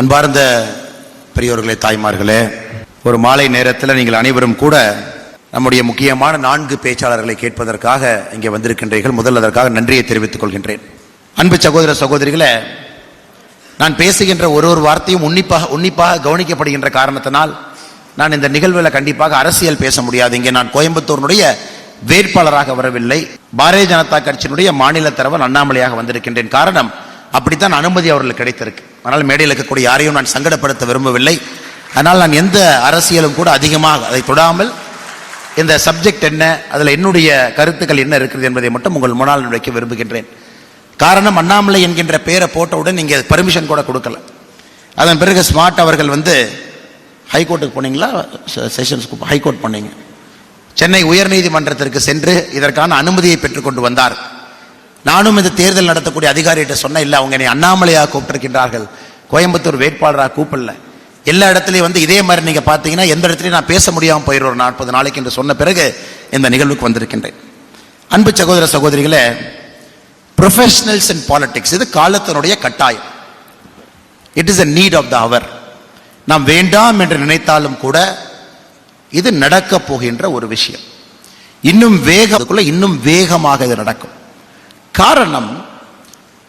அன்பார்ந்த பெரியோர்களே தாய்மார்களே ஒரு மாலை நேரத்தில் நீங்கள் அனைவரும் கூட நம்முடைய முக்கியமான நான்கு பேச்சாளர்களை கேட்பதற்காக இங்கே வந்திருக்கின்றீர்கள். முதல் அதற்காக நன்றியை தெரிவித்துக் கொள்கின்றேன். அன்பு சகோதர சகோதரிகளை நான் பேசுகின்ற ஒரு ஒரு வார்த்தையும் உன்னிப்பாக உன்னிப்பாக கவனிக்கப்படுகின்ற காரணத்தினால் நான் இந்த நிகழ்வில் கண்டிப்பாக அரசியல் பேச முடியாது. இங்கே நான் கோயம்புத்தூரினுடைய வேட்பாளராக வரவில்லை. பாரதிய ஜனதா கட்சியினுடைய மாநில தலைவர் அண்ணாமலையாக வந்திருக்கின்றேன். காரணம் அப்படித்தான் அனுமதி அவர்களுக்கு கிடைத்திருக்கு. ஆனால் மேடையில் இருக்கக்கூடிய யாரையும் நான் சங்கடப்படுத்த விரும்பவில்லை. அதனால் நான் எந்த அரசியலும் கூட அதிகமாக அதை தொடாமல் இந்த சப்ஜெக்ட் என்ன அதில் என்னுடைய கருத்துக்கள் என்ன இருக்கிறது என்பதை மட்டும் உங்கள் முன்னால் வைக்க விரும்புகின்றேன். காரணம் அண்ணாமலை என்கின்ற பெயரை போட்டவுடன் நீங்கள் பர்மிஷன் கூட கொடுக்கல. அதன் பிறகு ஸ்மார்ட் அவர்கள் வந்து ஹைகோர்ட்டுக்கு போனீங்களா? செஷன்ஸ்க்கு ஹைகோர்ட் போனீங்க. சென்னை உயர்நீதிமன்றத்திற்கு சென்று இதற்கான அனுமதியை பெற்றுக்கொண்டு வந்தார். நானும் இந்த தேர்தல் நடத்தக்கூடிய அதிகாரிகிட்ட சொன்ன இல்லை அவங்க என்னை அண்ணாமலையாக கூப்பிட்டிருக்கின்றார்கள். கோயம்புத்தூர் வேட்பாளராக கூப்பிடல. எல்லா இடத்துலையும் வந்து இதே மாதிரி நீங்கள் பார்த்தீங்கன்னா எந்த இடத்துலையும் நான் பேச முடியாமல் போயிடுறோம் ஒரு நாற்பது நாளைக்கு என்று சொன்ன பிறகு இந்த நிகழ்வுக்கு வந்திருக்கின்றேன். அன்பு சகோதர சகோதரிகளே ப்ரொஃபஷனல்ஸ் இன் பாலிடிக்ஸ் இது காலத்தினுடைய கட்டாயம். It is a need of the hour நாம் வேண்டாம் என்று நினைத்தாலும் கூட இது நடக்கப் போகின்ற ஒரு விஷயம். இன்னும் வேகத்துக்குள்ள இன்னும் வேகமாக இது நடக்கும். காரணம்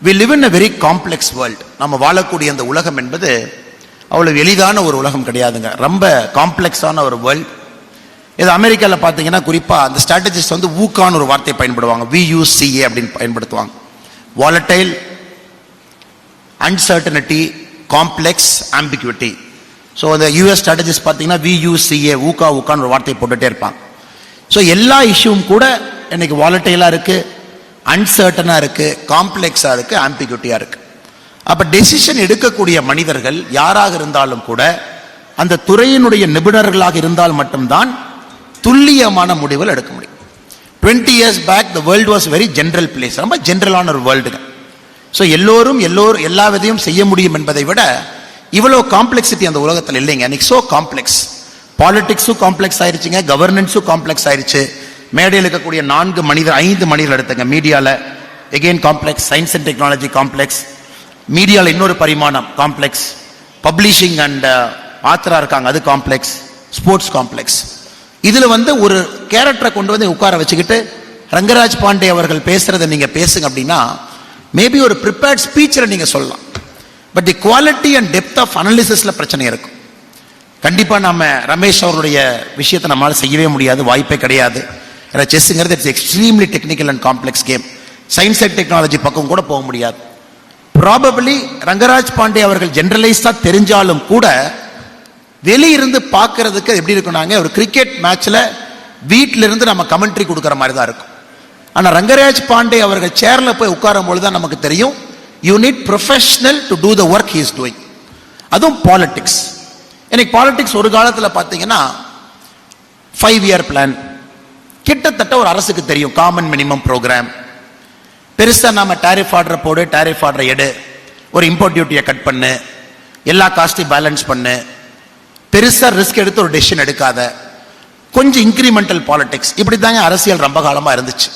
we live in a very complex world நம்ம வாழக்கூடிய அந்த உலகம் என்பது அவ்வளவு எளிதான ஒரு உலகம் கிடையாதுங்க. ரொம்ப காம்ப்ளெக்ஸான ஒரு வேர்ல்ட் இது அமெரிக்காவில் பார்த்தீங்கன்னா குறிப்பாக அந்த ஸ்ட்ராட்டஜிஸ்ட் வந்து ஊக்கான ஒரு வார்த்தையை பயன்படுவாங்க. வியூசிஏ அப்படின்னு பயன்படுத்துவாங்க. Volatile uncertainty complex ambiguity so அந்த யூஎஸ் ஸ்ட்ராட்டஜிஸ்ட் பார்த்தீங்கன்னா வியூசிஏ ஊக்கா ஊக்கான்னு ஒரு வார்த்தையை போட்டுகிட்டே இருப்பாங்க. ஸோ எல்லா இஷ்யூவும் கூட இன்னைக்கு வாலட்டைலாக இருக்குது அன்சர்டனாக இருக்குது காம்ப்ளெக்ஸாக இருக்குது ஆம்பிகூட்டியாக இருக்குது அப்போ டெசிஷன் எடுக்கக்கூடிய மனிதர்கள் யாராக இருந்தாலும் கூட அந்த துறையினுடைய நிபுணர்களாக இருந்தால் மட்டும்தான் துல்லியமான முடிவுகள் எடுக்க முடியும். Twenty years back the world was very general place ரொம்ப ஜென்ரலான ஒரு வேர்ல்டுங்க ஸோ எல்லோரும் எல்லோரும் எல்லா விதையும் செய்ய முடியும் என்பதை விட இவ்வளோ காம்ப்ளெக்சிட்டி அந்த உலகத்தில் இல்லைங்க. அன்னைக்கு சோ காம்ப்ளெக்ஸ் பாலிடிக்ஸும் காம்ப்ளெக்ஸ் ஆயிடுச்சுங்க கவர்னன்ஸும் காம்ப்ளெக்ஸ் ஆயிடுச்சு மேடையில் இருக்கக்கூடிய நான்கு மனிதர் ஐந்து மனிதர்கள் எடுத்துங்க. மீடியாவில் again complex science and technology complex மீடியாவில் இன்னொரு பரிமாணம் காம்ப்ளெக்ஸ் பப்ளிஷிங் அண்ட் ஆத்தரா இருக்காங்க. அது காம்ப்ளெக்ஸ் ஸ்போர்ட்ஸ் காம்ப்ளெக்ஸ் இதில் வந்து ஒரு கேரக்டரை கொண்டு வந்து உட்கார வச்சுக்கிட்டு ரங்கராஜ் பாண்டே அவர்கள் பேசுறதை நீங்கள் பேசுங்க அப்படின்னா மேபி ஒரு ப்ரிப்பேர்ட் ஸ்பீச்சில் நீங்கள் சொல்லலாம். But the quality and depth of அனாலிசிஸில் பிரச்சனை இருக்கும். கண்டிப்பாக நம்ம ரமேஷ் அவருடைய விஷயத்தை நம்மளால் செய்யவே முடியாது வாய்ப்பே கிடையாது. ஏன்னா செஸ்ஸுங்கிறது it's extremely technical and complex game science and technology பக்கம் கூட போக முடியாது. ப்ராபபிளி ரங்கராஜ் பாண்டே அவர்கள் ஜென்ரலைஸ்டாக தெரிஞ்சாலும் கூட வெளியிருந்து பார்க்கறதுக்கு எப்படி இருக்குனாங்க ஒரு கிரிக்கெட் மேட்ச்சில் வீட்டிலிருந்து நம்ம கமெண்ட்ரி கொடுக்குற மாதிரி தான் இருக்கும். ஆனால் ரங்கராஜ் பாண்டே அவர்கள் சேரில் போய் உட்காரும் பொழுது தான் நமக்கு தெரியும் you need professional to do the work he's doing அதுவும் பாலிட்டிக்ஸ் இன்னைக்கு பாலிட்டிக்ஸ் ஒரு காலத்தில் பார்த்தீங்கன்னா ஃபைவ் இயர் பிளான் கிட்டத்தட்ட ஒரு அரசுக்கு தெரியும் காமன் மினிமம் ப்ரோக்ராம் பெருசாக நாம டேரிஃப் ஆர்டர் போடு டேரிஃப் ஆர்டர் எடு. ஒரு இம்போர்ட் டியூட்டியை கட் பண்ணு. எல்லா காஸ்ட்டையும் பேலன்ஸ் பண்ணு. பெருசாக ரிஸ்க் எடுத்து ஒரு டெசிஷன் எடுக்காத. கொஞ்சம் இன்க்ரிமெண்டல் பாலிடிக்ஸ் இப்படி தாங்க அரசியல் ரொம்ப காலமாக இருந்துச்சு.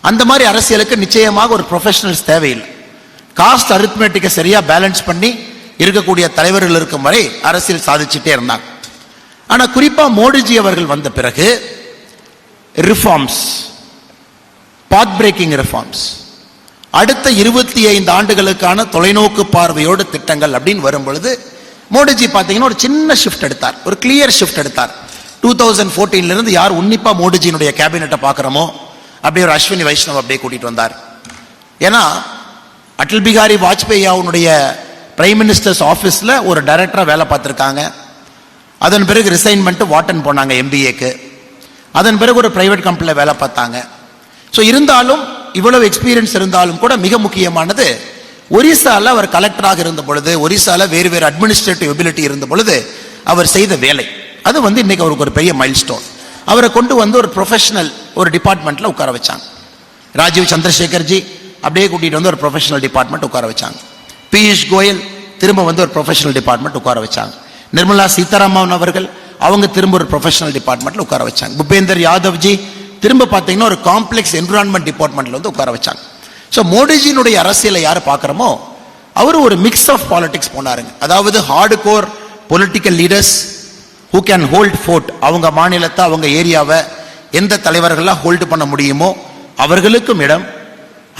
அந்த மாதிரி அரசியலுக்கு நிச்சயமாக ஒரு ப்ரொஃபஷனல்ஸ் தேவையில்லை. காஸ்ட் அரித்மெட்டிக்கை சரியாக பேலன்ஸ் பண்ணி இருக்கக்கூடிய தலைவர்கள் இருக்கும் வரை அரசியல் சாதிச்சுட்டே இருந்தாங்க. ஆனால் குறிப்பாக மோடிஜி அவர்கள் வந்த பிறகு ரிஃபார்ம்ஸ் பாத் பிரேக்கிங் ரிஃபார்ம்ஸ் அடுத்த இருபத்தி ஐந்து ஆண்டுகளுக்கான தொலைநோக்கு பார்வையோடு திட்டங்கள் அப்படின்னு வரும் பொழுது மோடிஜி பார்த்தீங்கன்னா ஒரு சின்ன ஷிஃப்ட் எடுத்தார். ஒரு கிளியர் ஷிஃப்ட் எடுத்தார். டூ தௌசண்ட் ஃபோர்டீன்லேருந்து யார் உன்னிப்பாக மோடிஜியினுடைய கேபினெட்டை பார்க்குறோமோ அப்படியே ஒரு அஸ்வினி வைஷ்ணவ் அப்படியே கூட்டிகிட்டு வந்தார். ஏன்னா அடல் பிகாரி வாஜ்பேயி அவனுடைய பிரைம் மினிஸ்டர்ஸ் ஆஃபீஸில் ஒரு டைரக்டராக வேலை பார்த்துருக்காங்க. அதன் பிறகு ரிசைன்மெண்ட்டு வாட்டன் போனாங்க எம்பிஏக்கு அதன் பிறகு ஒரு பிரைவேட் கம்பெனியில் வேலை பார்த்தாங்க. ஸோ இருந்தாலும் இவ்வளவு எக்ஸ்பீரியன்ஸ் இருந்தாலும் கூட மிக முக்கியமானது ஒரிசாவில் அவர் கலெக்டராக இருந்த பொழுது ஒரிசாவில் வேறு வேறு அட்மினிஸ்ட்ரேட்டிவ் எபிலிட்டி இருந்த பொழுது அவர் செய்த வேலை. அது வந்து இன்னைக்கு அவருக்கு ஒரு பெரிய மைல் ஸ்டோன் அவரை கொண்டு வந்து ஒரு ப்ரொஃபஷனல் ஒரு டிபார்ட்மெண்ட்டில் உட்கார வச்சாங்க. ராஜீவ் சந்திரசேகர்ஜி அப்படியே கூட்டிகிட்டு வந்து ஒரு ப்ரொஃபஷனல் டிபார்ட்மெண்ட் உட்கார வச்சாங்க. பியூஷ் கோயல் திரும்ப வந்து ஒரு ப்ரொஃபஷனல் டிபார்ட்மெண்ட் உட்கார வச்சாங்க. நிர்மலா சீதாராமன் அவர்கள் அவங்க திரும்ப ஒரு ப்ரொஃபஷனல் டிபார்ட்மெண்ட்ல உட்கார வச்சாங்க. பூபேந்தர் யாதவ்ஜி திரும்ப பார்த்தீங்கன்னா ஒரு காம்ப்ளெக்ஸ் என்விரான்மெண்ட் டிபார்ட்மெண்ட்ல வந்து உட்கார வச்சாங்க. ஸோ மோடிஜியினுடைய அரசியலை யார் பார்க்குறோமோ அவர் ஒரு மிக்ஸ் ஆஃப் பாலிடிக்ஸ் போனாருங்க. அதாவது hard core political leaders who can hold fort அவங்க மாநிலத்தை அவங்க ஏரியாவை எந்த தலைவர்களாக ஹோல்டு பண்ண முடியுமோ அவர்களுக்கும் இடம்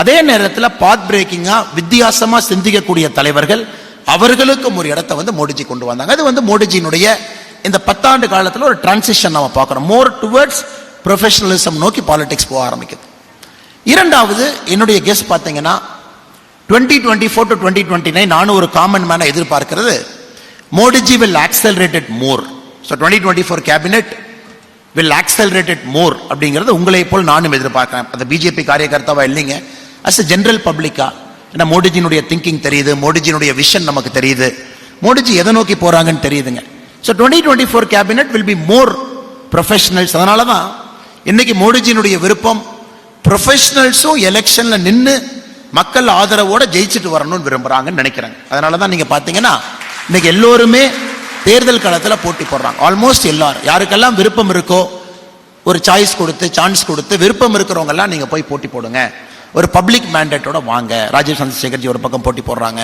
அதே நேரத்தில் பாத் பிரேக்கிங்காக வித்தியாசமாக சிந்திக்கக்கூடிய தலைவர்கள் அவர்களுக்கும் ஒரு இடத்த வந்து மோடிஜி கொண்டு வந்தாங்க. அது வந்து மோடிஜியினுடைய இந்த பத்தாண்டு காலத்தில் ஒரு டிரான்சிஷன் நம்ம பார்க்குறோம் மோர் டுவர்ட்ஸ் ப்ரொஃபஷனலிசம் நோக்கி பாலிடிக்ஸ் போக ஆரம்பிக்குது. இரண்டாவது என்னுடைய கெஸ் பார்த்தீங்கன்னா twenty twenty four to twenty twenty nine நானும் ஒரு காமன் மேனை எதிர்பார்க்கிறது. Modiji will accelerated more so twenty twenty four cabinet will accelerated more அப்படிங்கிறது உங்களை போல் நானும் எதிர்பார்க்கிறேன். அந்த பிஜேபி காரியகர்த்தாவா இல்லைங்க? அஸ் அ ஜென்ரல் பப்ளிக்கா ஏன்னா மோடிஜினுடைய திங்கிங் தெரியுது மோடிஜினுடைய விஷன் நமக்கு தெரியுது. மோடிஜி எதை நோக்கி போறாங்கன்னு தெரியுதுங்க. So twenty twenty four cabinet will be more professionals அதனால தான் இன்னைக்கு மோடிஜியினுடைய விருப்பம் ப்ரொஃபஷனல்ஸும் எலெக்ஷனில் நின்று மக்கள் ஆதரவோட ஜெயிச்சுட்டு வரணும்னு விரும்புகிறாங்கன்னு நினைக்கிறாங்க அதனால தான் நீங்கள் பார்த்தீங்கன்னா இன்னைக்கு எல்லோருமே தேர்தல் களத்தில் போட்டி போடுறாங்க. ஆல்மோஸ்ட் எல்லாரும். யாருக்கெல்லாம் விருப்பம் இருக்கோ ஒரு சாய்ஸ் கொடுத்து சான்ஸ் கொடுத்து விருப்பம் இருக்கிறவங்கெல்லாம் நீங்கள் போய் போட்டி போடுங்க. ஒரு பப்ளிக் மேண்டேட்டோட வாங்க. ராஜீவ் சந்திரசேகர்ஜி ஒரு பக்கம் போட்டி போடுறாங்க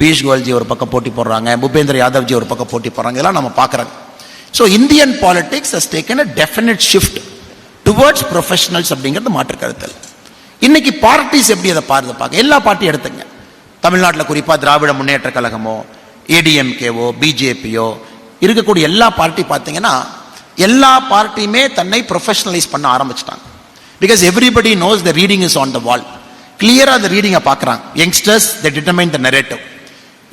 பியூஷ் கோயல்ஜி ஒரு பக்கம் போட்டி போடுறாங்க பூபேந்திர யாதவ்ஜி ஒரு பக்கம் போட்டி போடுறாங்க இதெல்லாம் நம்ம பார்க்குறோம் so Indian politics has taken a definite shift towards professionals அப்படிங்கிறது மாற்று கருத்தல் இன்னைக்கு பார்ட்டிஸ் எப்படி அதை பாருது பார்க்க. எல்லா பார்ட்டியும் எடுத்துங்க. தமிழ்நாட்டில் குறிப்பாக திராவிட முன்னேற்ற கழகமோ ஏடிஎம்கேவோ பிஜேபியோ இருக்கக்கூடிய எல்லா பார்ட்டி பார்த்தீங்கன்னா எல்லா பார்ட்டியுமே தன்னை ப்ரொஃபஷனலைஸ் பண்ண ஆரம்பிச்சிட்டாங்க. Because everybody knows the reading is on the wall கிளியராக அந்த ரீடிங்கை பார்க்குறாங்க. Youngsters the determine the narrative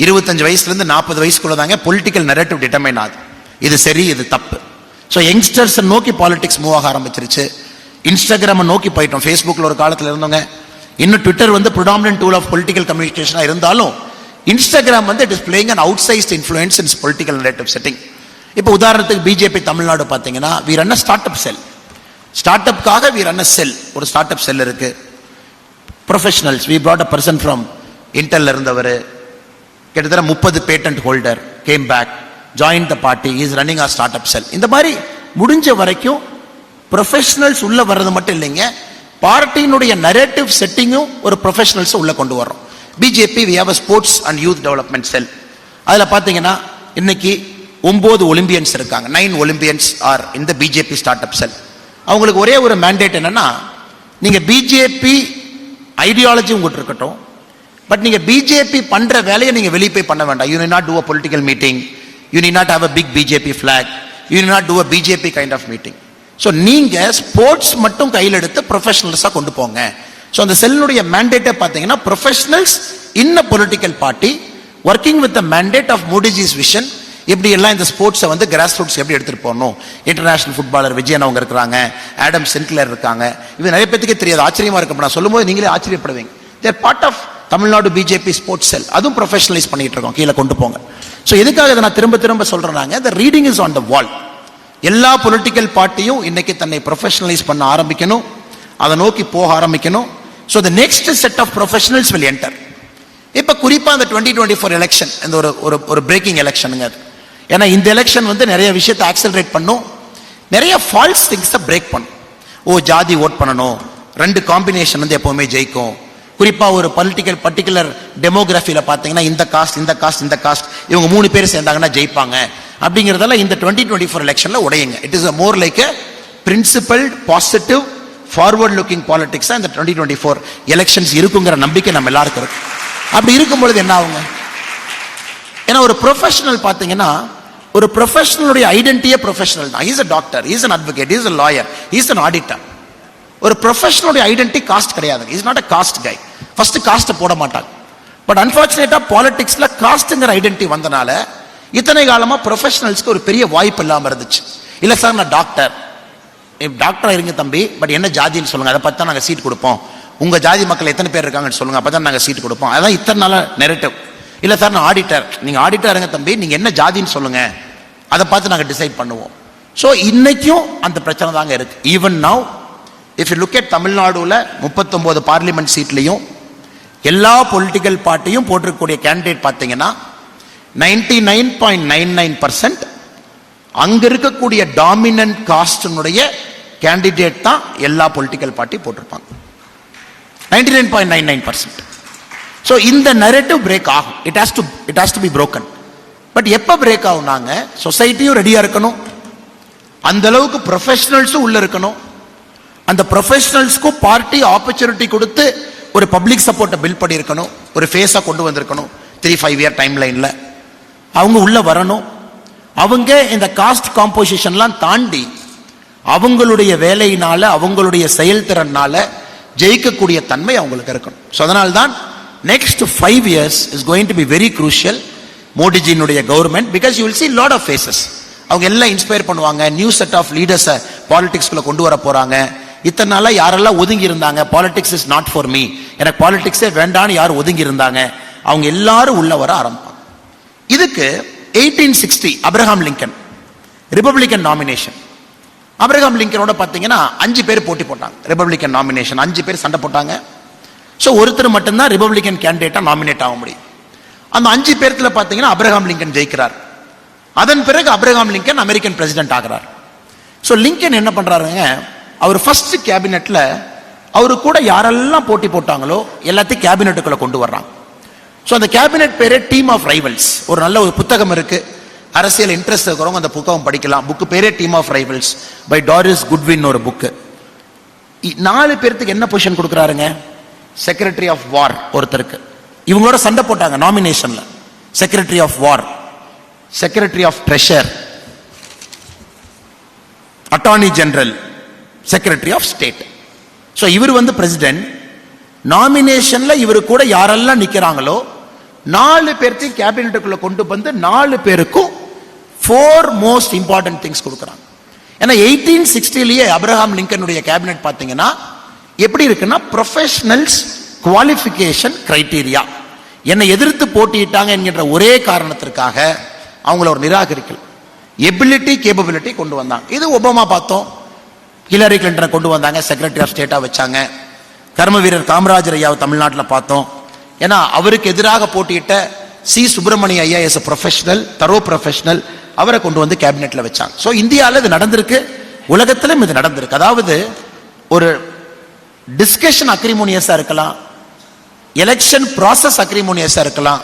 இருபத்தஞ்சு வயசுலேருந்து நாற்பது வயசுக்குள்ள தாங்க பொலிட்டிக்கல் நெரேட்டிவ் டிட்டர்மைன் ஆகுது. இது சரி இது தப்பு. ஸோ யங்ஸ்டர்ஸ் நோக்கி பாலிடிக்ஸ் மூவ் ஆக ஆரம்பிச்சிருச்சு. இன்ஸ்டாகிராமை நோக்கி போயிட்டோம். ஃபேஸ்புக்கில் ஒரு காலத்தில் இருந்தவங்க இன்னும் ட்விட்டர் வந்து ப்ரிடாமினன்ட் டூல் ஆஃப் பொலிட்டிக்கல் கம்யூனிகேஷனாக இருந்தாலும் இன்ஸ்டாகிராம் வந்து it is playing an out sized influence in political narrative setting இப்போ உதாரணத்துக்கு பிஜேபி தமிழ்நாடு பார்த்தீங்கன்னா வீர் அண்ணா ஸ்டார்ட் அப் செல் ஸ்டார்ட் அப்காக வி ரன் அ செல் ஒரு ஸ்டார்ட் அப் செல் இருக்கு professionals we brought a person from இன்டர்ல இருந்தவர். கிட்டத்தட்ட முப்பது patent holder came back join the party is running a start up cell இந்த மாதிரி முடிஞ்ச வரைக்கும் ப்ரொஃபஷனல்ஸ் உள்ள வர்றது மட்டும் இல்லைங்க. பார்ட்டியினுடைய நரேட்டிவ் செட்டிங்கும் ஒரு ப்ரொஃபஷனல்ஸை உள்ளே கொண்டு வர்றோம். BJP we have sports and youth development cell அதில் பார்த்தீங்கன்னா இன்னைக்கு ஒம்பது ஒலிம்பியன்ஸ் இருக்காங்க. நைன் ஒலிம்பியன்ஸ் ஆர் இந்த பிஜேபி ஸ்டார்ட் அப் செல் அவங்களுக்கு ஒரே ஒரு மேண்டேட் என்னன்னா நீங்க பிஜேபி ஐடியாலஜி உங்கள்கிட்ட இருக்கட்டும் பட் நீங்க பிஜேபி பண்ற வேலையை நீங்க வெளியே போய் பண்ண வேண்டாம். You not do a political meeting you need not have a big BJP flag you not do a BJP kind of meeting so நீங்க ஸ்போர்ட்ஸ் மட்டும் கையில் எடுத்து ப்ரொஃபஷனல்ஸாக கொண்டு போங்க. ஸோ அந்த செல்லுடைய மேண்டேட்டை பார்த்தீங்கன்னா professionals in a political party working with the mandate of Modiji's vision இப்படி எல்லாம் இந்த ஸ்போர்ட்ஸை வந்து கிராஸ் ரூட்ஸ் எப்படி எடுத்துட்டு போகணும் இன்டர்நேஷனல் ஃபுட்பாலர் விஜயன் அவங்க இருக்கிறாங்க ஆடம் சென்ட்லர் இருக்காங்க. இது நிறைய பேத்துக்கே தெரியாது. ஆச்சரியமா இருக்கும் நான் சொல்லும்போது நீங்களே ஆச்சரியப்படுவீங்க. There part of Tamil Nadu BJP sports cell அதுவும் ப்ரொஃபஷனலைஸ் பண்ணிட்டு இருக்கோம். கீழே கொண்டு போங்க. ஸோ எதுக்காக இதை நான் திரும்ப திரும்ப சொல்றேன்னாங்க the reading is on the wall எல்லா பொலிட்டிக்கல் பார்ட்டியும் இன்னைக்கு தன்னை ப்ரொஃபஷனலைஸ் பண்ண ஆரம்பிக்கணும். அதை நோக்கி போக ஆரம்பிக்கணும். So the next set of professionals will enter இப்போ குறிப்பாக அந்த டுவெண்ட்டி டுவெண்ட்டி ஃபோர் எலெக்ஷன் இந்த ஒரு ஒரு ஒரு பிரேக்கிங் எலெக்ஷனுங்க அது. ஏன்னா இந்த எலெக்ஷன் வந்து நிறைய விஷயத்தை ஆக்சலரேட் பண்ணும். நிறைய ஃபால்ஸ் திங்ஸை பிரேக் பண்ணும். ஓ ஜாதி ஓட் பண்ணணும். ரெண்டு காம்பினேஷன் வந்து எப்போவுமே ஜெயிக்கும். குறிப்பாக ஒரு பொலிட்டிக்கல் பர்டிகுலர் டெமோகிராஃபியில் பார்த்தீங்கன்னா இந்த காஸ்ட் இந்த காஸ்ட் இந்த காஸ்ட் இவங்க மூணு பேர் சேர்ந்தாங்கன்னா ஜெயிப்பாங்க. அப்படிங்கிறதெல்லாம் இந்த டுவெண்ட்டி டுவெண்ட்டி ஃபோர் எலெக்ஷனில் உடையுங்க. It is a more like a principled positive forward looking பாலிடிக்ஸாக இந்த டுவெண்ட்டி டுவெண்ட்டி ஃபோர் எலெக்ஷன்ஸ் இருக்குங்கிற நம்பிக்கை நம்ம எல்லாருக்கும் இருக்கு. அப்படி இருக்கும் பொழுது என்ன ஆகுங்க? ஏன்னா ஒரு ப்ரொஃபஷனல் பார்த்தீங்கன்னா ஒரு ப்ரொஃபஷனலுடைய ஐடென்டிட்டியே ப்ரொஃபஷனல் தான். Is a doctor is an advocate is a lawyer is an auditor ஒரு ப்ரொஃபஷனலுடைய ஐடென்டிட்டி காஸ்ட் கிடையாது. Is not a caste guy first காஸ்ட்டை போட மாட்டாங்க பட் அன்பார்ச்சுனேட்டா பாலிடிக்ஸ்ல காஸ்ட்ங்கிற ஐடென்டிட்டி வந்தனால இத்தனை காலமா ப்ரொஃபஷனல்ஸ்க்கு ஒரு பெரிய வாய்ப்பு இல்லாமல் இருந்துச்சு. இல்லை சார் நான் டாக்டர் டாக்டராக இருங்க தம்பி பட் என்ன ஜாதின்னு சொல்லுங்க. அதை பார்த்து தான் நாங்கள் சீட் கொடுப்போம். உங்கள் ஜாதி மக்கள் எத்தனை பேர் இருக்காங்கன்னு சொல்லுங்க அப்பதான் நாங்கள் சீட் கொடுப்போம். அதான் இத்தனை நாளாக நெரட்டிவ் இல்லை சார் நான் ஆடிட்டர் நீங்கள் ஆடிட்டர் இருங்க தம்பி நீங்கள் என்ன ஜாதின்னு சொல்லுங்கள் அதை பார்த்து நாங்கள் டிசைட் பண்ணுவோம். ஸோ இன்னைக்கும் அந்த பிரச்சனை தாங்க இருக்கு. Even now if you look at தமிழ்நாடுல முப்பத்தொம்போது பார்லிமெண்ட் சீட்லேயும் எல்லா பொலிட்டிக்கல் பார்ட்டியும் போட்டிருக்கக்கூடிய கேண்டிடேட் பார்த்தீங்கன்னா ninety nine point nine nine percent அங்க இருக்கக்கூடிய டாமினன்ட் காஸ்டினுடைய கேண்டிடேட் தான் எல்லா பொலிட்டிக்கல் பார்ட்டி போட்டிருப்பாங்க. Ninety nine point nine nine percent so இந்த நரேட்டிவ் பிரேக் ஆகும். It has to it has to be broken but எப்போ பிரேக் நாங்கள் சொசைட்டியும் ரெடியாக இருக்கணும். அந்த அளவுக்கு ப்ரொஃபஷனல்ஸும் உள்ள இருக்கணும். அந்த ப்ரொஃபஷனல்ஸ்க்கும் பார்ட்டி ஆப்பர்ச்சுனிட்டி கொடுத்து ஒரு பப்ளிக் சப்போர்ட்டை பில்ட் பண்ணியிருக்கணும். ஒரு ஃபேஸாக கொண்டு வந்திருக்கணும். த்ரீ ஃபைவ் இயர் டைம் லைனில் அவங்க உள்ளே வரணும். அவங்க இந்த காஸ்ட் காம்போசிஷன்லாம் தாண்டி அவங்களுடைய வேலையினால அவங்களுடைய செயல்திறனால ஜெயிக்கக்கூடிய தன்மை அவங்களுக்கு இருக்கணும். ஸோ அதனால்தான் next five years is going to be very crucial மோடிஜியினுடைய government because you will see lot of faces அவங்க எல்லாம் இன்ஸ்பயர் பண்ணுவாங்க. நியூ செட் ஆஃப் லீடர்ஸை பாலிடிக்ஸ்குள்ளே கொண்டு வர போகிறாங்க இத்தனை நாளாக யாரெல்லாம் ஒதுங்கி இருந்தாங்க? Politics is not for me எனக்கு பாலிடிக்ஸே வேண்டான்னு யார் ஒதுங்கி இருந்தாங்க? அவங்க எல்லாரும் உள்ள வர ஆரம்பிப்பாங்க. இதுக்கு eighteen sixty Abraham Lincoln Republican nomination Abraham லிங்கனோட பார்த்தீங்கன்னா அஞ்சு பேர் போட்டி போட்டாங்க. ரிபப்ளிகன் நாமினேஷன் அஞ்சு பேர் சண்டை போட்டாங்க. ஸோ ஒருத்தர் மட்டும்தான் ரிபப்ளிகன் கேண்டிடேட்டாக நாமினேட் ஆக முடியும். அந்த அஞ்சு பேர்த்தில் பார்த்தீங்கன்னா அப்ரஹாம் லிங்கன் ஜெயிக்கிறார். அதன் பிறகு அப்ரஹாம் லிங்கன் அமெரிக்கன் பிரசிடென்ட் ஆகிறார். ஸோ லிங்கன் என்ன பண்ணுறாருங்க அவர் ஃபர்ஸ்ட் கேபினெட்டில் அவரு கூட யாரெல்லாம் போட்டி போட்டாங்களோ எல்லாத்தையும் கேபினெட்டுக்குள்ள கொண்டு வர்றாங்க. ஸோ அந்த கேபினெட் பேரே டீம் ஆஃப் ரைவல்ஸ் ஒரு நல்ல ஒரு புத்தகம் இருக்கு. அரசியல் இன்ட்ரெஸ்ட் இருக்கிறவங்க அந்த புத்தகம் படிக்கலாம். புக்கு பேரே team of rivals by Doris Goodwin ஒரு புக்கு நாலு பேர்த்துக்கு என்ன பொசிஷன் கொடுக்குறாருங்க? செக்ரட்டரி ஆஃப் வார் ஒருத்தருக்கு. இவங்களோட சண்டை போட்டாங்க நாமினேஷன்ல secretary of war secretary of treasury attorney general secretary of state so இவர் வந்து பிரசிடென்ட் நாமினேஷன்ல இவர் கூட யாரெல்லாம் நிக்கிறாங்களோ நாலு பேர்த்தையும் கேபினெட்டுக்குள்ள கொண்டு வந்து நாலு பேருக்கும் ஃபோர் மோஸ்ட் இம்பார்ட்டன்ட் திங்ஸ் கொடுக்குறாங்க. ஏன்னா எயிட்டீன் சிக்ஸ்டிலேயே அப்ரஹாம் லிங்கனுடைய கேபினெட் பார்த்தீங்கன்னா எப்படி இருக்குன்னா ப்ரொஃபஷனல்ஸ் குவாலிஃபிகேஷன் கிரைட்டீரியா என்னை எதிர்த்து போட்டியிட்டாங்க என்கின்ற ஒரே காரணத்திற்காக அவங்கள ஒரு நிராகரிக்கல் எபிலிட்டி கேப்பபிலிட்டி கொண்டு வந்தாங்க இது ஒபாமா பார்த்தோம். ஹிலரி கிளின்டனை கொண்டு வந்தாங்க செக்ரட்டரி ஆஃப் ஸ்டேட்டாக வச்சாங்க. கர்ம வீரர் காமராஜர் ஐயாவை தமிழ்நாட்டில் பார்த்தோம். ஏன்னா அவருக்கு எதிராக போட்டியிட்ட சி. சுப்பிரமணிய ஐயா எஸ் ப்ரொஃபஷனல் தரோ ப்ரொஃபஷனல் அவரை கொண்டு வந்து கேபினெட்டில் வச்சாங்க. ஸோ இந்தியாவில் இது நடந்திருக்கு உலகத்திலும் இது நடந்திருக்கு. அதாவது ஒரு டிஸ்கஷன் அக்ரிமோனியஸா இருக்கலாம். எலெக்ஷன் ப்ராசஸ் அக்ரிமோனியஸா இருக்கலாம்.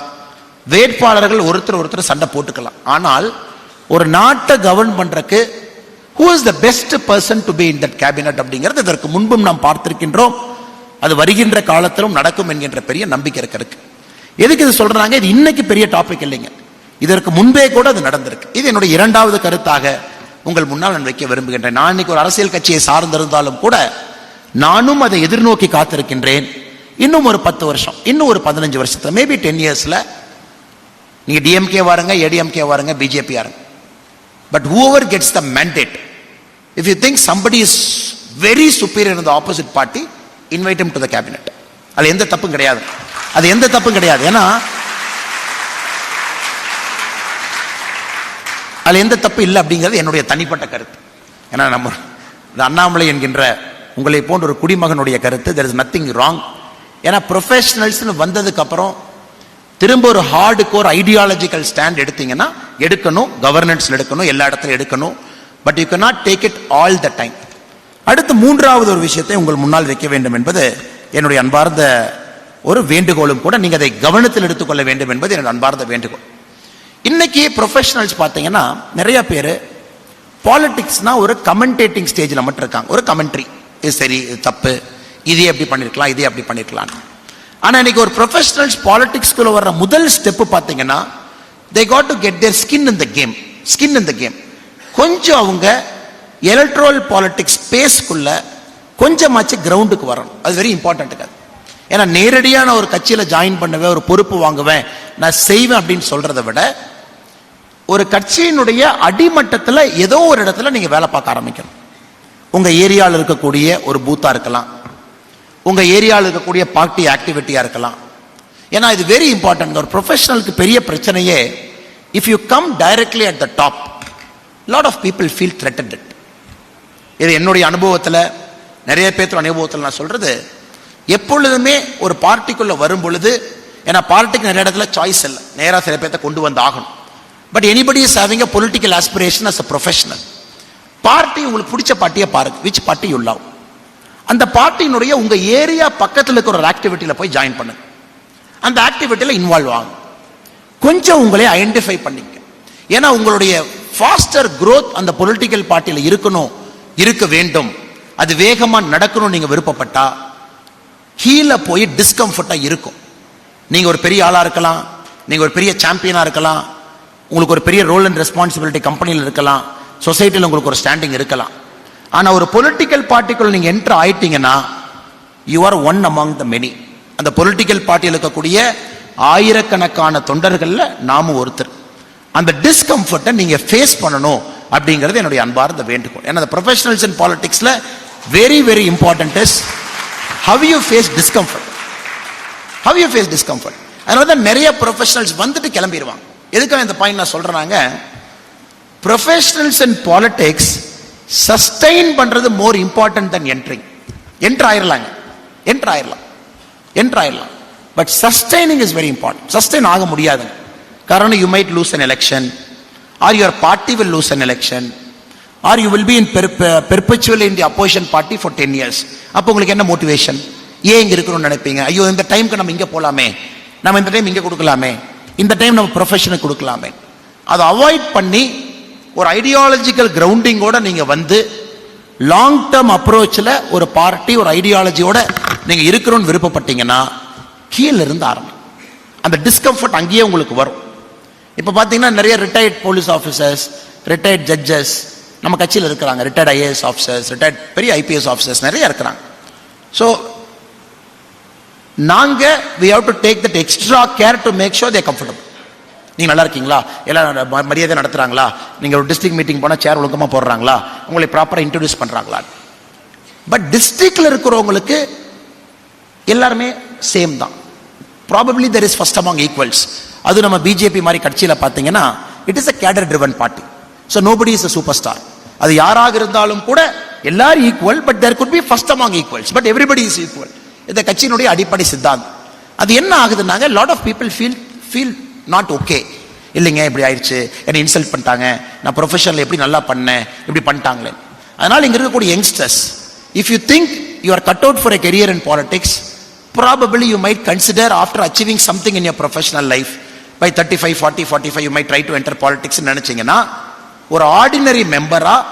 வேட்பாளர்கள் ஒருத்தர் ஒருத்தர் சண்டை போட்டுக்கலாம். ஆனால் ஒரு நாட்டை கவர்ன் பண்றதுக்கு who is the best person to be in that cabinet அப்படிங்கிறது இதற்கு முன்பும் நாம் பார்த்திருக்கின்றோம். அது வருகின்ற காலத்திலும் நடக்கும் என்கின்ற பெரிய நம்பிக்கை இருக்கிறதுக்கு எதுக்கு இது சொல்றாங்க? இது இன்னைக்கு பெரிய டாபிக் இல்லைங்க. இதற்கு முன்பே கூட அது நடந்திருக்கு. இது என்னுடைய இரண்டாவது கருத்தாக உங்கள் முன்னால் நான் வைக்க விரும்புகின்றேன். நான் இன்னைக்கு ஒரு அரசியல் கட்சியை சார்ந்திருந்தாலும் கூட நானும் அதை எதிர்நோக்கி காத்திருக்கின்றேன். இன்னும் ஒரு பத்து வருஷம் இன்னும் ஒரு பதினஞ்சு வருஷத்துல மேபி டென் இயர்ஸில் நீங்கள் டிஎம்கே வாருங்க ஏடிஎம்கே வாருங்க பிஜேபி வாருங்க but whoever gets the mandate if you think somebody is very superior in opposite party invite to the cabinet அது எந்த தப்பும் கிடையாது. அது எந்த தப்பும் கிடையாது. ஏன்னா அதில் எந்த தப்பு இல்லை அப்படிங்கிறது என்னுடைய தனிப்பட்ட கருத்து. ஏன்னா நம்ம அண்ணாமலை என்கின்ற உங்களை போன்ற ஒரு குடிமகனுடைய கருத்து தெர் இஸ் நத்திங் ராங் ஏன்னா ப்ரொஃபஷனல்ஸ்னு வந்ததுக்கு அப்புறம் திரும்ப ஒரு ஹார்டு கோர் ஐடியாலஜிக்கல் ஸ்டாண்ட் எடுத்தீங்கன்னா எடுக்கணும் கவர்னன்ஸில் எடுக்கணும் எல்லா இடத்துலையும் எடுக்கணும். But you cannot take it all the time அடுத்து மூன்றாவது ஒரு விஷயத்தை உங்கள் முன்னால் வைக்க வேண்டும் என்பது என்னுடைய அன்பார்ந்த ஒரு வேண்டுகோளும் கூட நீங்கள் அதை கவனத்தில் எடுத்துக்கொள்ள வேண்டும் என்பது என்னுடைய அன்பார்ந்த வேண்டுகோள். இன்னைக்கு ப்ரொஃபஷனல்ஸ் பார்த்தீங்கன்னா நிறைய பேர் பாலிட்டிக்ஸ்னால் ஒரு கமெண்டேட்டிங் ஸ்டேஜில் மட்டும் இருக்காங்க ஒரு கமெண்ட்ரி இது சரி இது தப்பு இது அப்படி பண்ணிருக்கலாம் இது அப்படி பண்ணிருக்கலாம். ஆனால் இன்னைக்கு ஒரு ப்ரொஃபஷனல்ஸ் பாலிடிக்ஸ்குள்ள வர்ற முதல் ஸ்டெப்பு பார்த்தீங்கன்னா they got to get their skin in the game skin in the game கொஞ்சம் அவங்க எலக்ட்ரல் பாலிடிக்ஸ் ஸ்பேஸ்க்குள்ள கொஞ்சமாச்சு கிரவுண்டுக்கு வரணும். அது வெரி இம்பார்ட்டண்ட்டுக்கு அது. ஏன்னா நேரடியான ஒரு கட்சியில் ஜாயின் பண்ணுவேன் ஒரு பொறுப்பு வாங்குவேன் நான் செய்வேன் அப்படின்னு சொல்றதை விட ஒரு கட்சியினுடைய அடிமட்டத்தில் ஏதோ ஒரு இடத்துல நீங்கள் வேலை பார்க்க ஆரம்பிக்கணும். உங்கள் ஏரியாவில் இருக்கக்கூடிய ஒரு பூத்தாக இருக்கலாம். உங்கள் ஏரியாவில் இருக்கக்கூடிய பார்ட்டி ஆக்டிவிட்டியாக இருக்கலாம். ஏன்னா இது வெரி இம்பார்ட்டன்ட் ஒரு ப்ரொஃபஷனலுக்கு பெரிய பிரச்சனையே if you come directly at the top lot of people feel threatened இது என்னுடைய அனுபவத்தில் நிறைய பேர்த்தோட அனுபவத்தில் நான் சொல்கிறது எப்பொழுதுமே ஒரு பார்ட்டிக்குள்ளே வரும் பொழுது ஏன்னா பார்ட்டிக்கு நிறைய இடத்துல சாய்ஸ் இல்லை. நேராக சில பேர்த்த கொண்டு வந்து ஆகணும் but anybody is having a political aspiration as a professional party உங்களுக்கு பிடிச்ச பார்ட்டியை பாருங்க. விச் பார்ட்டி யூ லவ் அந்த பார்ட்டியினுடைய உங்கள் ஏரியா பக்கத்தில் இருக்கிற ஒரு ஆக்டிவிட்டியில் போய் ஜாயின் பண்ணுங்க. அந்த ஆக்டிவிட்டியில் இன்வால்வ் ஆகும் கொஞ்சம் உங்களை ஐடென்டிஃபை பண்ணிக்க ஏன்னா உங்களுடைய ஃபாஸ்டர் க்ரோத் அந்த பொலிட்டிக்கல் பார்ட்டியில் இருக்கணும் இருக்க வேண்டும். அது வேகமாக நடக்கணும் நீங்கள் விருப்பப்பட்டா கீழே போய் டிஸ்கம்ஃபர்ட்டாக இருக்கும். நீங்கள் ஒரு பெரிய ஆளாக இருக்கலாம் நீங்கள் ஒரு பெரிய சாம்பியனாக இருக்கலாம் உங்களுக்கு ஒரு பெரிய ரோல் அண்ட் ரெஸ்பான்சிபிலிட்டி கம்பெனியில் இருக்கலாம் சொசைட்டியில் உங்களுக்கு ஒரு ஸ்டாண்டிங் இருக்கலாம். ஆனால் ஒரு பொலிட்டிக்கல் பார்ட்டிக்குள்ள நீங்கள் enter ஆயிட்டீங்கன்னா you are one among the many அந்த பொலிட்டிக்கல் பார்ட்டியில் இருக்கக்கூடிய ஆயிரக்கணக்கான தொண்டர்களில் நாமும் ஒருத்தர். அந்த டிஸ்கம்ஃபர்ட்டை நீங்கள் ஃபேஸ் பண்ணணும் அப்படிங்கிறது என்னுடைய அன்பார்ந்த வேண்டுகோள். ஏன்னா அந்த professionals in பாலிட்டிக்ஸில் very very important is how you face discomfort how you face discomfort அதனால தான் நிறைய ப்ரொஃபஷனல்ஸ் வந்துட்டு கிளம்பிடுவாங்க எதுக்காக இந்த பாயிண்ட் நான் சொல்றேனாங்க? ப்ரொஃபஷனல்ஸ் அண்ட் பாலிடிக்ஸ் சஸ்டைன் பண்ணுறது more important than entering entry ஆயிடலாங்க enter ஆயிடலாம் என்ட்ரு ஆயிடலாம் but sustaining is very important sustain ஆக முடியாதுங்க காரணம் you might lose an election or your party will lose an election or you will be in perpetual in the opposition party for ten years அப்போ உங்களுக்கு என்ன motivation ஏன் இங்கே இருக்கணும்னு நினைப்பீங்க? ஐயோ இந்த டைம்க்கு நம்ம இங்கே போகலாமே நம்ம இந்த டைம் இங்கே கொடுக்கலாமே. இந்த டைம் நம்ம ப்ரொஃபஷனுக்கு கொடுக்கலாமே. அதை அவாய்ட் பண்ணி ஒரு ஐடியாலஜிக்கல் கிரவுண்டிங்கோட நீங்கள் வந்து லாங் டேர்ம் அப்ரோச்சில் ஒரு பார்ட்டி ஒரு ஐடியாலஜியோட நீங்கள் இருக்கிறோன்னு விருப்பப்பட்டீங்கன்னா கீழே இருந்து ஆரம்பி. அந்த டிஸ்கம்ஃபர்ட் அங்கேயே உங்களுக்கு வரும். இப்போ பார்த்தீங்கன்னா நிறைய retired police officers retired judges நம்ம கட்சியில் இருக்கிறாங்க. ரிட்டையர்ட் ஐஏஎஸ் ஆஃபீஸர்ஸ் ரிட்டையர்ட் பெரிய ஐபிஎஸ் ஆஃபீஸர்ஸ் நிறைய இருக்கிறாங்க. ஸோ நாங்கள் we have to take that extra care to make sure they comfortable நீங்க நல்லா இருக்கீங்களா? எல்லாம் ம- மரியாதை நடத்துறாங்களா? நீங்க ஒரு டிஸ்ட்ரிக்ட் மீட்டிங் போனா சேர் ஒழுக்கமா போடுறாங்களா? உங்களை ப்ராப்பரா இன்ட்ரடியூஸ் பண்றாங்களா? பட் டிஸ்ட்ரிக்ட்ல இருக்கிறவங்களுக்கு எல்லாருமே சேம் தான். Probably there is first among equals அது நம்ம பிஜேபி மாதிரி கட்சியில் பார்த்தீங்கன்னா it is a cadre driven party so nobody is a super star அது யாராக இருந்தாலும் கூட எல்லாரும் equal but there could be first among equals but everybody is equal இந்த கட்சியினுடைய அடிப்படை சித்தாந்தம். அது என்ன ஆகுதுனாங்க lot of people feel feel not okay இல்லைங்க இப்படி ஆயிடுச்சு. என்னை இன்சல்ட் பண்ணிட்டாங்க. நான் ப்ரொஃபஷனில் எப்படி நல்லா பண்ணேன்? இப்படி பண்ணிட்டாங்களே. அதனால் இங்க இருக்கக்கூடிய youngsters if you think you are cut out for a career in politics probably you might consider after achieving something in your professional life by 35 40 45 you might try to enter politics ன்னு நினைச்சீங்கன்னா ஒரு ordinary மெம்பராக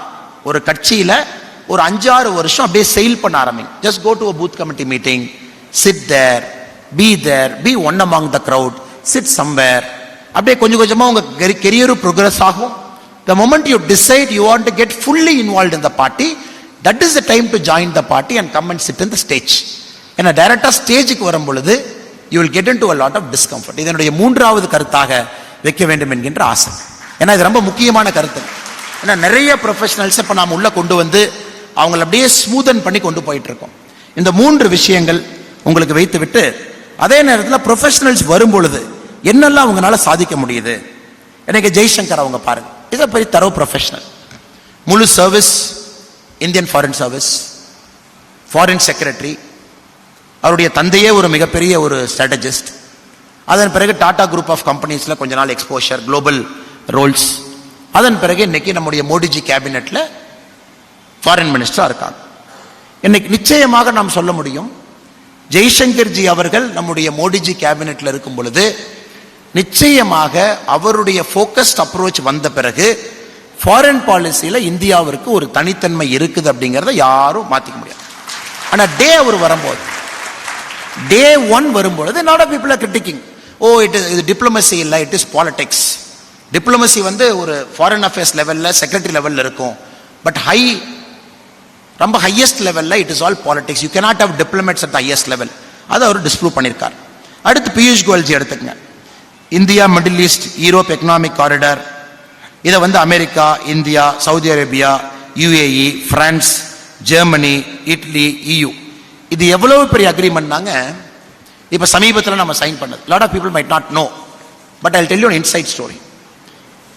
ஒரு கட்சியில ஒரு அஞ்சாறு வருஷம் அப்படியே செயல் பண்ண ஆரம்பிங்க. Just go to booth committee meeting sit there be there be one among the crowd sit somewhere அப்படியே கொஞ்சம் கொஞ்சமாக உங்க கெரியரும் ப்ரோக்ரஸ் ஆகும். The moment you decide you want to get fully involve in the party that is the time to join the party and come and sit in the stage ஏன்னா டைரக்டாக ஸ்டேஜுக்கு வரும் பொழுது you will get in to lot of discomfort இதனுடைய மூன்றாவது கருத்தாக வைக்க வேண்டும் என்கின்ற ஆசை. ஏன்னா இது ரொம்ப முக்கியமான கருத்து. ஏன்னா நிறைய ப்ரொஃபஷனல்ஸ் இப்போ நாம் உள்ளே கொண்டு வந்து அவங்கள அப்படியே ஸ்மூதன் பண்ணி கொண்டு போயிட்டு இருக்கோம் இந்த மூன்று விஷயங்கள் உங்களுக்கு வைத்து விட்டு அதே நேரத்தில் ப்ரொஃபஷனல்ஸ் வரும் பொழுது என்னெல்லாம் அவங்களால சாதிக்க முடியுது? எனக்கு ஜெய்சங்கர் அவங்க பாருங்க. இதை பெரிய தரவு ப்ரொஃபஷனல் முழு service Indian foreign service foreign secretary அவருடைய தந்தையே ஒரு மிகப்பெரிய ஒரு ஸ்ட்ராட்டஜிஸ்ட் அதன் பிறகு டாடா குரூப் ஆஃப் கம்பெனிஸில் கொஞ்ச நாள் எக்ஸ்போஷர் குளோபல் ரோல்ஸ் அதன் பிறகு இன்னைக்கு நம்முடைய மோடிஜி கேபினெட்டில் ஃபாரின் மினிஸ்டராக இருக்காங்க. இன்னைக்கு நிச்சயமாக நாம் சொல்ல முடியும் ஜெய்சங்கர்ஜி அவர்கள் நம்முடைய மோடிஜி கேபினெட்டில் இருக்கும் பொழுது நிச்சயமாக அவருடைய ஃபோக்கஸ்ட் அப்ரோச் வந்த பிறகு ஃபாரின் பாலிசியில் இந்தியாவிற்கு ஒரு தனித்தன்மை இருக்குது அப்படிங்கிறத யாரும் மாற்றிக்க முடியாது. ஆனால் டே அவர் வரும்போது டே ஒன் வரும்பொழுது lot of people criticising oh it is இது டிப்ளமசி இல்லை இட் இஸ் பாலிடிக்ஸ் டிப்ளமசி வந்து ஒரு ஃபாரின் அஃபேர்ஸ் லெவலில் செக்ரட்டரி லெவலில் இருக்கும். பட் ஹை ரொம்ப ஹையஸ்ட் லெவலில் it is all politics you cannot have diplomats at at highest level அதை அவர் டிஸ்ப்ரூவ் பண்ணியிருக்கார் அடுத்து பியூஷ் கோயல்ஜி எடுத்துக்கங்க. India Middle East Europe economic corridor இதை வந்து America India Saudi Arabia UAE France Germany Italy EU இது எவ்வளவு பெரிய அக்ரிமெண்ட்னாங்க இப்போ சமீபத்தில் நம்ம சைன் பண்ணது. Lot of people might not know but I tell you inside story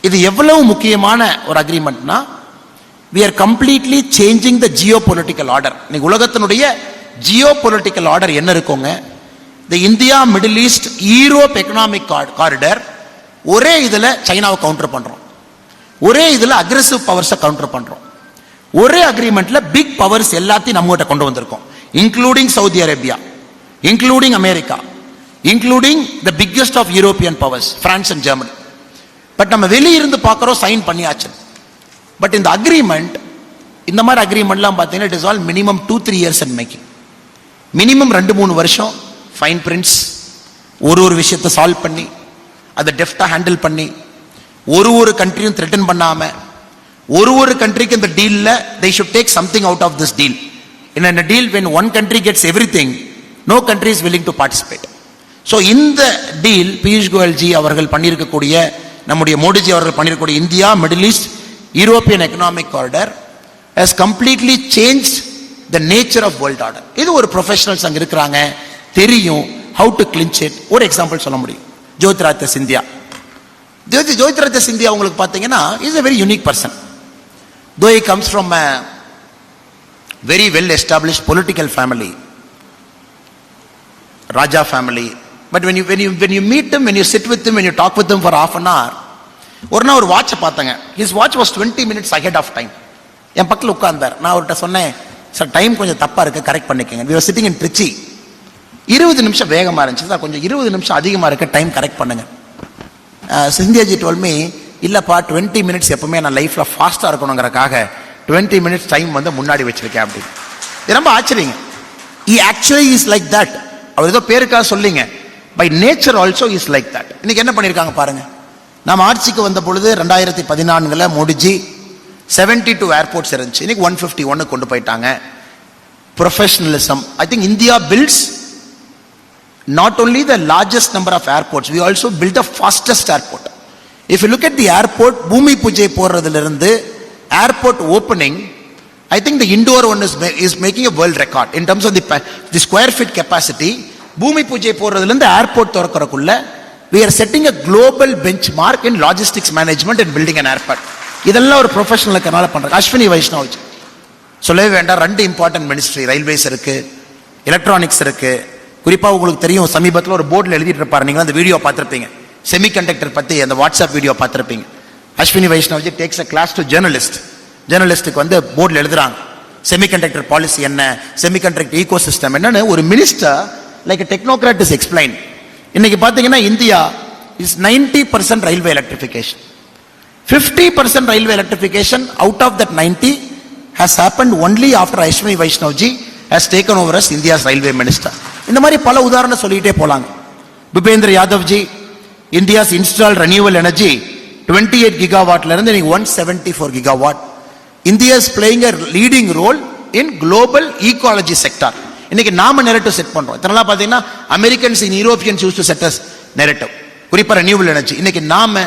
இது எவ்வளவு முக்கியமான ஒரு அக்ரிமெண்ட்னா are completely changing the geo political order இன்னைக்கு உலகத்தினுடைய ஜியோ பொலிட்டிக்கல் ஆர்டர் என்ன இருக்குங்க? இந்த India Middle East Europe economic corridor ஒரே இதில் சைனாவை கவுண்டர் பண்ணுறோம் ஒரே இதில் அக்ரெசிவ் பவர்ஸை கவுண்டர் பண்ணுறோம் ஒரே அக்ரிமெண்ட்டில் பிக் பவர்ஸ் எல்லாத்தையும் நம்மகிட்ட கொண்டு வந்திருக்கோம். Including Saudi Arabia including America including the biggest of European powers France and Germany but நம்ம வெளியிருந்து பார்க்குறோம் சைன் பண்ணியாச்சு. பட் இந்த அக்ரிமெண்ட் இந்த மாதிரி அக்ரிமெண்ட்லாம் பார்த்தீங்கன்னா it is all minimum two three years and making minimum ரெண்டு மூணு வருஷம் ஃபைன் பிரிண்ட்ஸ் ஒரு ஒரு விஷயத்தை சால்வ் பண்ணி அதை டெஃப்டாக ஹேண்டில் பண்ணி ஒரு ஒரு கண்ட்ரியும் த்ரெட்டன் பண்ணாமல் ஒரு ஒரு கண்ட்ரிக்கு இந்த டீலில் they should take something out of this deal in a deal when one country gets everything no country is willing to participate so இந்த டீல் பியூஷ் கோயல்ஜி அவர்கள் பண்ணியிருக்கக்கூடிய நம்முடைய மோடிஜி அவர்கள் பண்ணியிருக்கக்கூடிய India Middle East European economic order has completely change the nature of world order இது ஒரு professionals அங்கே இருக்கிறாங்க. தெரியும் ஹவு டு கிளின்ச் இட் ஒரு எக்ஸாம்பிள் சொல்ல முடியும். ஜோதிராஜ சிந்தியா. ஜோதி ஜோதிராஜ சிந்தியா உங்களுக்கு பார்த்தீங்கன்னா is a very unique person though he comes from a very well establish political family raja family but when you when you when you meet when you sit with when you talk with for half an hour ஒரு நாள் ஒரு வாட்சை பார்த்தேங்க. His watch was 20 minutes ahead of time என் பக்கத்தில் உட்கார்ந்தார். நான் அவர்கிட்ட சொன்னேன் சார் டைம் கொஞ்சம் தப்பாக இருக்குது கரெக்ட் பண்ணிக்கங்க. We are sitting in Trichy இருபது நிமிஷம் வேகமாக இருந்துச்சு. சார் கொஞ்சம் இருபது நிமிஷம் அதிகமாக இருக்க டைம் கரெக்ட் பண்ணுங்க. சிந்தியாஜி டோல்மி இல்லைப்பா டுவெண்ட்டி மினிட்ஸ் எப்பவுமே நான் லைஃப்பில் ஃபாஸ்ட்டாக இருக்கணுங்கிறக்காக டுவெண்ட்டி மினிட்ஸ் டைம் வந்து முன்னாடி வச்சிருக்கேன் அப்படின்னு. இது ரொம்ப ஆச்சரியங்க. He actually is like that அவர் ஏதோ பேருக்காக சொல்லிங்க. By nature also is like that இன்னைக்கு என்ன பண்ணியிருக்காங்க பாருங்க. நம்ம ஆட்சிக்கு வந்த பொழுது ரெண்டாயிரத்தி பதினான்கில் முடிஞ்சு செவன்டி டூ ஏர்போர்ட்ஸ் இருந்துச்சு. இன்னைக்கு ஒன் ஃபிஃப்டி ஒன்னு கொண்டு போயிட்டாங்க. Professionalism I think India builds not only the largest number of airports we also build the fastest airport if you look at the airport பூமி பூஜை போடுறதிலிருந்து airport opening I think the Indore one is is making a world record in terms of the square feet capacity பூமி பூஜை போடுறதுலேருந்து airport திறக்கறக்குள்ள we setting a global benchmark in logistics management and building and airport இதெல்லாம் ஒரு ப்ரொஃபஷனலுக்கு பண்றாங்க அஸ்வினி வைஷ்ணவ் சொல்லவே வேண்டாம். ரெண்டு இம்பார்ட்டன்ட் மினிஸ்ட்ரி ரயில்வேஸ் இருக்குது எலக்ட்ரானிக்ஸ் இருக்குது குறிப்பாக உங்களுக்கு தெரியும் சமீபத்தில் ஒரு போர்டில் எழுதிட்டு இருப்பார் நீங்க அந்த வீடியோ பார்த்திருப்பீங்க. செமிகண்டக்டர் பற்றி அந்த வாட்ஸ்அப் வீடியோ பார்த்திருப்பீங்க. Ashwini Vaishnawji takes a class to journalist ஜேர்னலிஸ்ட்டுக்கு வந்து போர்டில் எழுதுறாங்க. செமிகண்டக்டர் பாலிசி என்ன? செமிகண்டக்டர் ஈகோ சிஸ்டம் என்னன்னு ஒரு minister like technocrat is explain இன்னைக்கு பார்த்தீங்கன்னா India is ninety percent railway electrification 50% railway electrification out of that 90 has happened only after Ashwini Vaishnav ji taken over as India's railway minister. இந்த மாதிரி பல உதாரணம் சொல்லிட்டே போலாங்க. Bhupendra Yadavji India's install renewal energy 28 eight கிகாவாட்ல இருந்து இன்னைக்கு one seventy four gigawatt India's playing a leading role in global ecology sector இன்னைக்கு நாம நெரட்டிவ் செட் பண்றோம். இதனால பாத்தீங்கன்னா Americans in Europeans used to sets narrative குறிப்பா ரெனியூவல் எனர்ஜி இன்னைக்கு நாம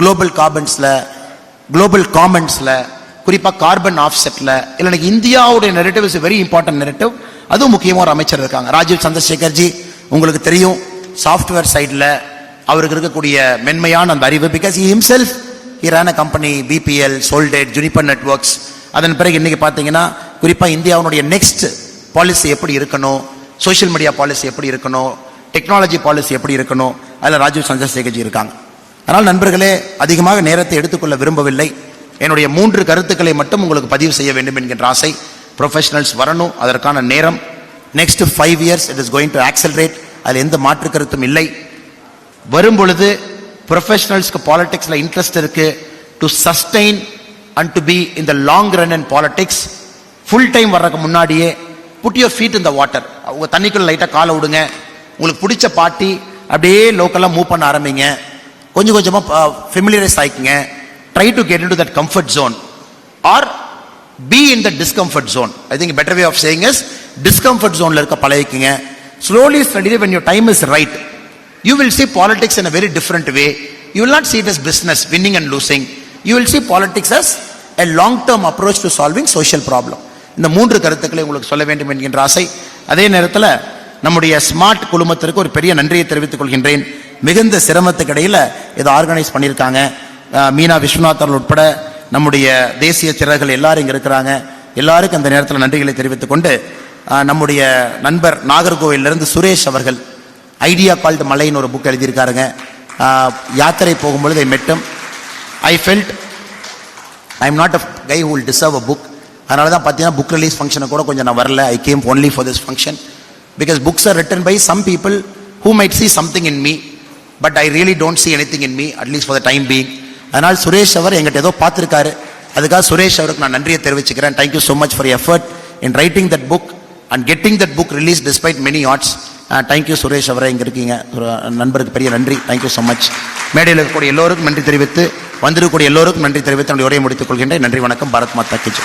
குளோபல் கார்பன்ஸ்ல குளோபல் காமன்ஸ்ல குறிப்பாக கார்பன் ஆஃப்செட்ல இல்லை எனக்கு இந்தியாவுடைய narrative is very important narrative அதுவும் முக்கியமாக ஒரு அமைச்சர் இருக்காங்க. ராஜீவ் சந்திரசேகர்ஜி உங்களுக்கு தெரியும் சாஃப்ட்வேர் சைடில் அவருக்கு இருக்கக்கூடிய மென்மையான அந்த அறிவு because himself he company BPL sold it Juniper Networks அதன் பிறகு இன்றைக்கி பார்த்தீங்கன்னா குறிப்பாக இந்தியாவுடைய நெக்ஸ்ட் பாலிசி எப்படி இருக்கணும் சோஷியல் மீடியா பாலிசி எப்படி இருக்கணும் டெக்னாலஜி பாலிசி எப்படி இருக்கணும் அதில் ராஜீவ் சந்திரசேகர்ஜி இருக்காங்க. அதனால் நண்பர்களே அதிகமாக நேரத்தை எடுத்துக்கொள்ள விரும்பவில்லை. என்னுடைய மூன்று கருத்துக்களை மட்டும் உங்களுக்கு பதிவு செய்ய வேண்டும் என்கின்ற ஆசை. ப்ரொஃபஷனல்ஸ் வரணும் அதற்கான நேரம். Next five years it is going to accelerate அதில் எந்த மாற்று கருத்தும் இல்லை. வரும் பொழுது ப்ரொஃபஷனல்ஸ்க்கு பாலிடிக்ஸில் இன்ட்ரெஸ்ட் இருக்கு. To sustain and to be in the long run and politics full time வர்றதுக்கு முன்னாடியே put your feet in the water அவங்க தண்ணிக்குள்ள லைட்டாக காலை விடுங்க. உங்களுக்கு பிடிச்ச பாட்டி அப்படியே லோக்கலாக மூவ் பண்ண ஆரம்பிங்க. கொஞ்சம் கொஞ்சமாக ஃபெமிலியரைஸ் ஆகிக்குங்க try to get in to that comfort zone or be in the discomfort zone I think better way of saying is discomfort ஜோனில் இருக்க பழகிக்குங்க. Slowly study when you time is right you will see politics in a very different way you will not see it as business winning and losing you will see politics as a long term approach to solving social problem இந்த மூன்று கருத்துக்களை உங்களுக்கு சொல்ல வேண்டும் என்கின்ற ஆசை. அதே நேரத்தில் நம்முடைய ஸ்மார்ட் குழுமத்திற்கு ஒரு பெரிய நன்றியை தெரிவித்துக் கொள்கின்றேன். மிகுந்த சிரமத்துக்கு இடையில் இதை ஆர்கனைஸ் பண்ணியிருக்காங்க. மீனா விஸ்வநாத் உட்பட நம்முடைய தேசிய திறர்கள் எல்லாரும் இங்கே இருக்கிறாங்க. எல்லாருக்கும் அந்த நேரத்தில் நன்றிகளை தெரிவித்துக் கொண்டு நம்முடைய நண்பர் நாகர்கோவிலிருந்து சுரேஷ் அவர்கள் ஐடியா கால்டு மலைன்னு ஒரு புக் எழுதியிருக்காருங்க. யாத்திரை போகும்பொழுது I met him I felt I am not a guy who'll deserve a book அதனால தான் பார்த்தீங்கன்னா புக் ரிலீஸ் ஃபங்க்ஷனை கூட கொஞ்சம் நான் வரல. I came only for this function because books are written by some people who might see something in me but I really don't see anything in me at least for the time being அதனால் சுரேஷ் அவர் எங்கிட்ட ஏதோ பார்த்துருக்காரு. அதுக்காக சுரேஷ் அவருக்கு நான் நன்றியை தெரிவிச்சுக்கிறேன். Thank you so much for effort in writing that book and getting that book release despite many odds thank you Suresh அவரை இங்கே இருக்கீங்க. நண்பருக்கு பெரிய நன்றி. தேங்க்யூ ஸோ மச் மேடையில் இருக்கக்கூடிய எல்லோருக்கும் நன்றி தெரிவித்து வந்திருக்கக்கூடிய எல்லோருக்கும் நன்றி தெரிவித்து என்னுடைய உரையை முடித்துக் கொள்கின்றேன். நன்றி வணக்கம். பாரத் மாதா கிஜி